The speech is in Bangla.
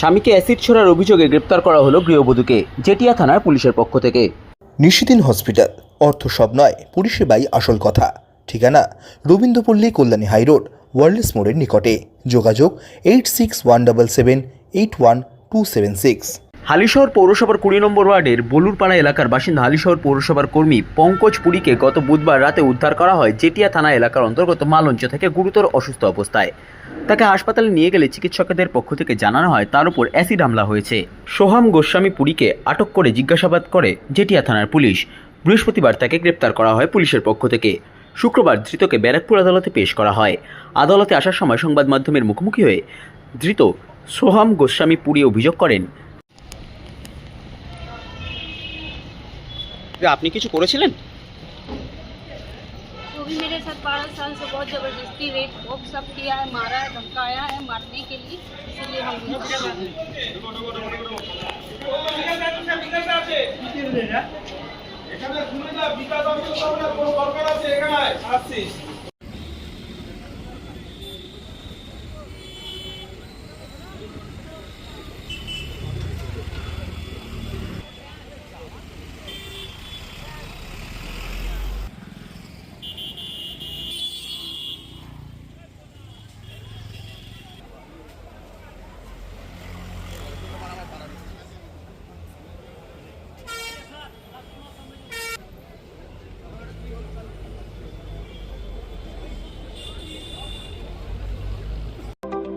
স্বামীকে অ্যাসিড ছোড়ার অভিযোগে গ্রেপ্তার করা হলো গৃহবধূকে, জেটিয়া থানার পুলিশের পক্ষ থেকে। নিশিদিন হসপিটাল, অর্থ সব নয় পরিষেবাই আসল কথা। ঠিকানা, রবীন্দ্রপল্লী কল্যাণী হাইরোড ওয়ার্ল্ডস মোড়ের নিকটে। যোগাযোগ, eight six one double seven, eight one two seven six. Halisahar পৌরসভার কুড়ি নম্বর ওয়ার্ডের বলুরপাড়া এলাকার বাসিন্দা হালিশহর পৌরসভার কর্মী পঙ্কজ পুরীকে গত বুধবার রাতে উদ্ধার করা হয় জেটিয়া থানা এলাকার অন্তর্গত মালঞ্চ থেকে গুরুতর অসুস্থ অবস্থায়। তাকে হাসপাতালে নিয়ে গেলে চিকিৎসকদের পক্ষ থেকে জানানো হয় তার উপর অ্যাসিড হামলা হয়েছে। সোহাম গোস্বামী পুরীকে আটক করে জিজ্ঞাসাবাদ করে জেটিয়া থানার পুলিশ। বৃহস্পতিবার তাকে গ্রেপ্তার করা হয় পুলিশের পক্ষ থেকে। শুক্রবার ধৃতকে ব্যারাকপুর আদালতে পেশ করা হয়। আদালতে আসার সময় সংবাদ মাধ্যমের মুখোমুখি হয়ে ধৃত সোহাম গোস্বামী পুরী অভিযোগ করেন আপনি কিছু করেছিলেন वो भी मेरे साथ बारह साल से बहुत ज़बरदस्ती रेप वोप सब किया है मारा है धमकाया है मारने के लिए इसलिए हम এখানে শুনে যা বিকাশ অফিস কোনো দরকার আছে এখানে আয়, আসছিস